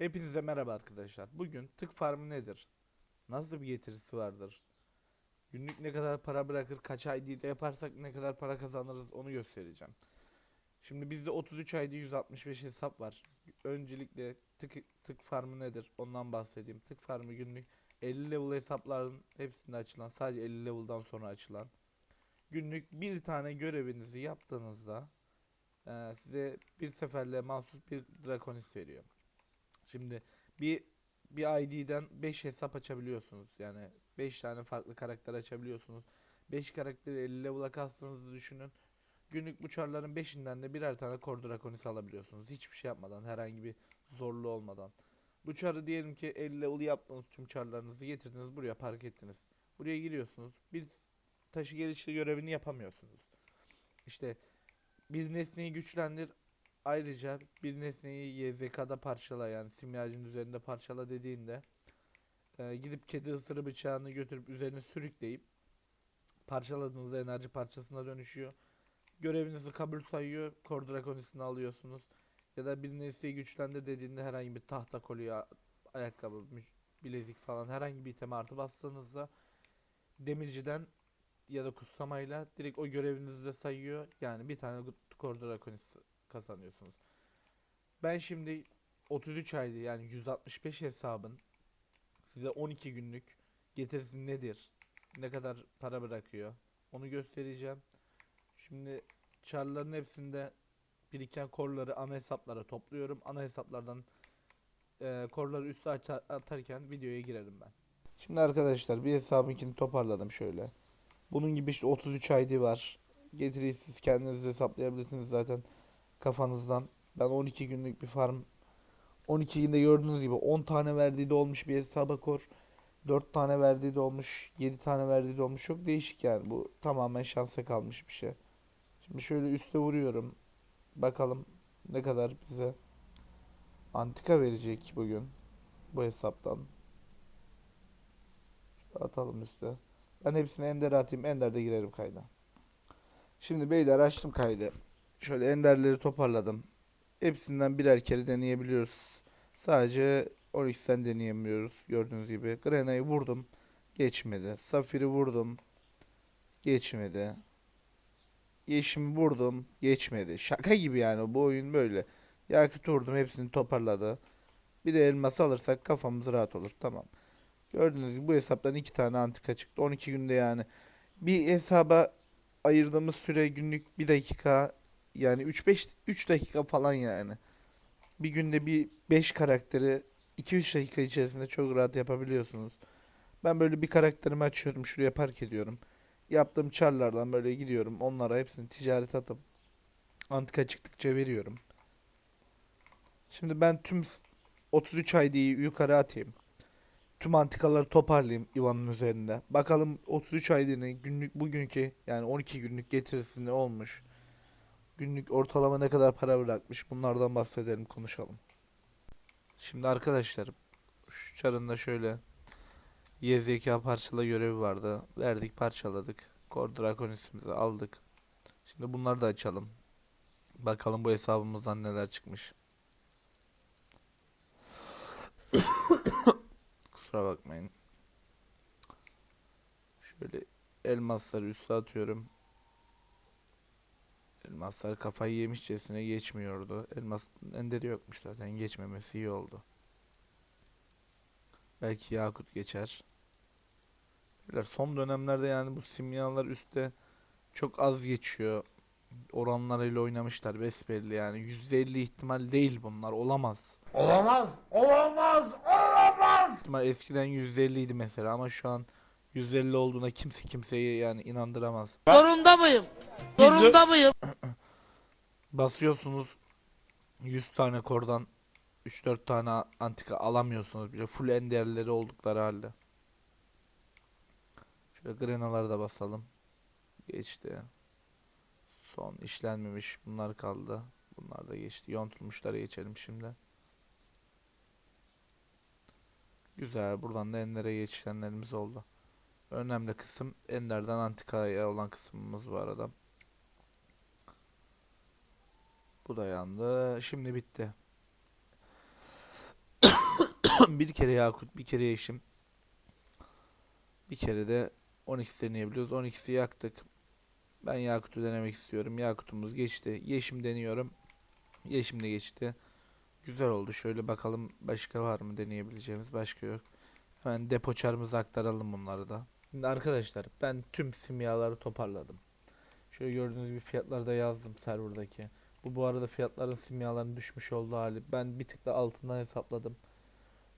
Hepinize merhaba arkadaşlar. Bugün tık farmı nedir? Nasıl bir getirisi vardır? Günlük ne kadar para bırakır, kaç ID ile yaparsak ne kadar para kazanırız onu göstereceğim. Şimdi bizde 33 ID 165 hesap var. Öncelikle tık, tık farmı nedir? Ondan bahsedeyim. Tık farmı günlük 50 level hesapların hepsinde açılan, sadece 50 level'dan sonra açılan günlük bir tane görevinizi yaptığınızda eee, size bir seferle mahsus bir drakonis veriyor. Şimdi bir bir ID'den 5 hesap açabiliyorsunuz. Yani 5 tane farklı karakter açabiliyorsunuz. 5 karakteri 50 level'a kastığınızı düşünün. Günlük bu çarların 5'inden de birer tane Core Draconis alabiliyorsunuz. Hiçbir şey yapmadan, herhangi bir zorluğu olmadan. Bu çarı diyelim ki 50 level yaptınız tüm çarlarınızı getirdiniz buraya park ettiniz. Buraya giriyorsunuz. Bir taşı geliştir görevini yapamıyorsunuz. İşte bir nesneyi güçlendir Ayrıca bir nesneyi YZK'da parçala yani simyacının üzerinde parçala dediğinde e, gidip kedi ısırı bıçağını götürüp üzerine sürükleyip parçaladığınızda enerji parçasına dönüşüyor. Görevinizi kabul sayıyor. Kor Draconis'ini alıyorsunuz. Ya da bir nesneyi güçlendir dediğinde herhangi bir tahta kolye, ayakkabı, bilezik falan herhangi bir iteme artı bastığınızda demirciden ya da kutsamayla direkt o görevinizi de sayıyor. Yani bir tane Kor Draconis kazanıyorsunuz. Ben şimdi 33 aydı yani 165 hesabın size 12 günlük getirisi nedir? Ne kadar para bırakıyor? Onu göstereceğim. Şimdi çarların hepsinde biriken korları ana hesaplara topluyorum. Ana hesaplardan eee korları aça- atarken videoya girerim ben. Şimdi arkadaşlar bir hesabınkini toparladım şöyle. Bunun gibi işte 33 ID var. Getiriyi siz kendiniz hesaplayabilirsiniz zaten kafanızdan. Ben 12 günlük bir farm 12 günde gördüğünüz gibi 10 tane verdiği de olmuş bir hesaba kor. 4 tane verdiği de olmuş, 7 tane verdiği de olmuş. Çok değişik yani. Bu tamamen şansa kalmış bir şey. Şimdi şöyle üste vuruyorum. Bakalım ne kadar bize antika verecek bugün bu hesaptan. Şöyle atalım üste. Ben hepsini Ender'e atayım. Ender'de girerim kayda. Şimdi beyler açtım kaydı. Şöyle enderleri toparladım. Hepsinden birer kere deneyebiliyoruz. Sadece Onyx'ten deneyemiyoruz. Gördüğünüz gibi. Grena'yı vurdum. Geçmedi. Safir'i vurdum. Geçmedi. Yeşim'i vurdum. Geçmedi. Şaka gibi yani bu oyun böyle. Yakıt vurdum. Hepsini toparladı. Bir de elması alırsak kafamız rahat olur. Tamam. Gördüğünüz gibi bu hesaptan iki tane antika çıktı. 12 günde yani. Bir hesaba ayırdığımız süre günlük 1 dakika yani 3-5 3 dakika falan yani. Bir günde bir 5 karakteri 2-3 dakika içerisinde çok rahat yapabiliyorsunuz. Ben böyle bir karakterimi açıyorum, şuraya park ediyorum. Yaptığım çarlardan böyle gidiyorum. Onlara hepsini ticaret atıp antika çıktıkça veriyorum. Şimdi ben tüm s- 33 ID'yi yukarı atayım. Tüm antikaları toparlayayım Ivan'ın üzerinde. Bakalım 33 ID'nin günlük bugünkü yani 12 günlük getirisi ne olmuş. Günlük ortalama ne kadar para bırakmış bunlardan bahsedelim konuşalım. Şimdi arkadaşlar şu çarında şöyle YZK parçala görevi vardı. Verdik parçaladık. Core Draconis'imizi aldık. Şimdi bunları da açalım. Bakalım bu hesabımızdan neler çıkmış. Kusura bakmayın. Şöyle elmasları üste atıyorum. Elmaslar kafayı yemişçesine geçmiyordu. Elmas enderi yokmuş zaten geçmemesi iyi oldu. Belki Yakut geçer. Beyler son dönemlerde yani bu simyalar üstte çok az geçiyor. Oranlarıyla oynamışlar besbelli yani. %50 ihtimal değil bunlar olamaz. Olamaz, olamaz, olamaz. İhtimal eskiden %50 idi mesela ama şu an 150 olduğuna kimse kimseyi yani inandıramaz. Zorunda mıyım? Zorunda mıyım? Basıyorsunuz 100 tane kordan 3-4 tane antika alamıyorsunuz bile full enderleri oldukları halde. Şöyle grenaları da basalım. Geçti. Son işlenmemiş bunlar kaldı. Bunlar da geçti. Yontulmuşlara geçelim şimdi. Güzel. Buradan da endere geçişlenlerimiz oldu. Önemli kısım enderden antikaya olan kısmımız bu arada. Bu da yandı. Şimdi bitti. bir kere Yakut, bir kere Yeşim. Bir kere de 12 deneyebiliyoruz. 12'si yaktık. Ben Yakut'u denemek istiyorum. Yakut'umuz geçti. Yeşim deniyorum. Yeşim de geçti. Güzel oldu. Şöyle bakalım başka var mı deneyebileceğimiz. Başka yok. Hemen depo çarımıza aktaralım bunları da. Şimdi arkadaşlar ben tüm simyaları toparladım. Şöyle gördüğünüz gibi fiyatları da yazdım serverdaki. Bu bu arada fiyatların simyaların düşmüş olduğu hali. Ben bir tık da altından hesapladım.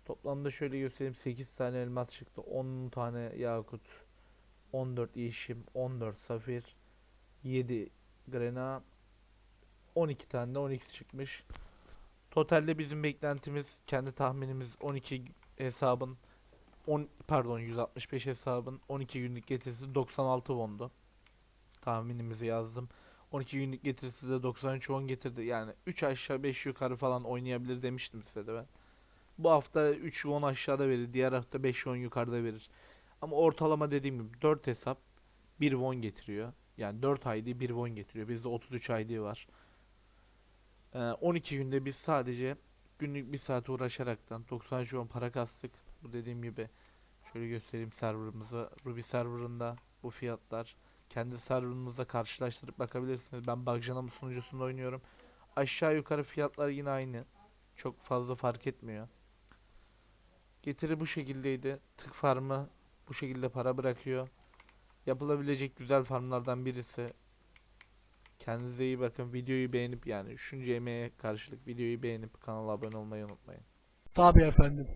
Toplamda şöyle göstereyim 8 tane elmas çıktı. 10 tane yakut. 14 yeşim, 14 safir, 7 grena, 12 tane de 12 çıkmış. Totalde bizim beklentimiz, kendi tahminimiz 12 hesabın 10 pardon 165 hesabın 12 günlük getirisi 96 wondu. Tahminimizi yazdım. 12 günlük getirisi de 93 won getirdi. Yani 3 aşağı 5 yukarı falan oynayabilir demiştim size de ben. Bu hafta 3 won aşağıda verir. Diğer hafta 5 won yukarıda verir. Ama ortalama dediğim gibi 4 hesap 1 won getiriyor. Yani 4 ID 1 won getiriyor. Bizde 33 ID var. Ee, 12 günde biz sadece günlük 1 saat uğraşaraktan 93 won para kastık. Bu dediğim gibi şöyle göstereyim serverımızı. Ruby serverında bu fiyatlar. Kendi serverınızla karşılaştırıp bakabilirsiniz. Ben Bugjanam sunucusunda oynuyorum. Aşağı yukarı fiyatlar yine aynı. Çok fazla fark etmiyor. Getiri bu şekildeydi. Tık farmı bu şekilde para bırakıyor. Yapılabilecek güzel farmlardan birisi. Kendinize iyi bakın. Videoyu beğenip yani şunca emeğe karşılık videoyu beğenip kanala abone olmayı unutmayın. Tabii efendim.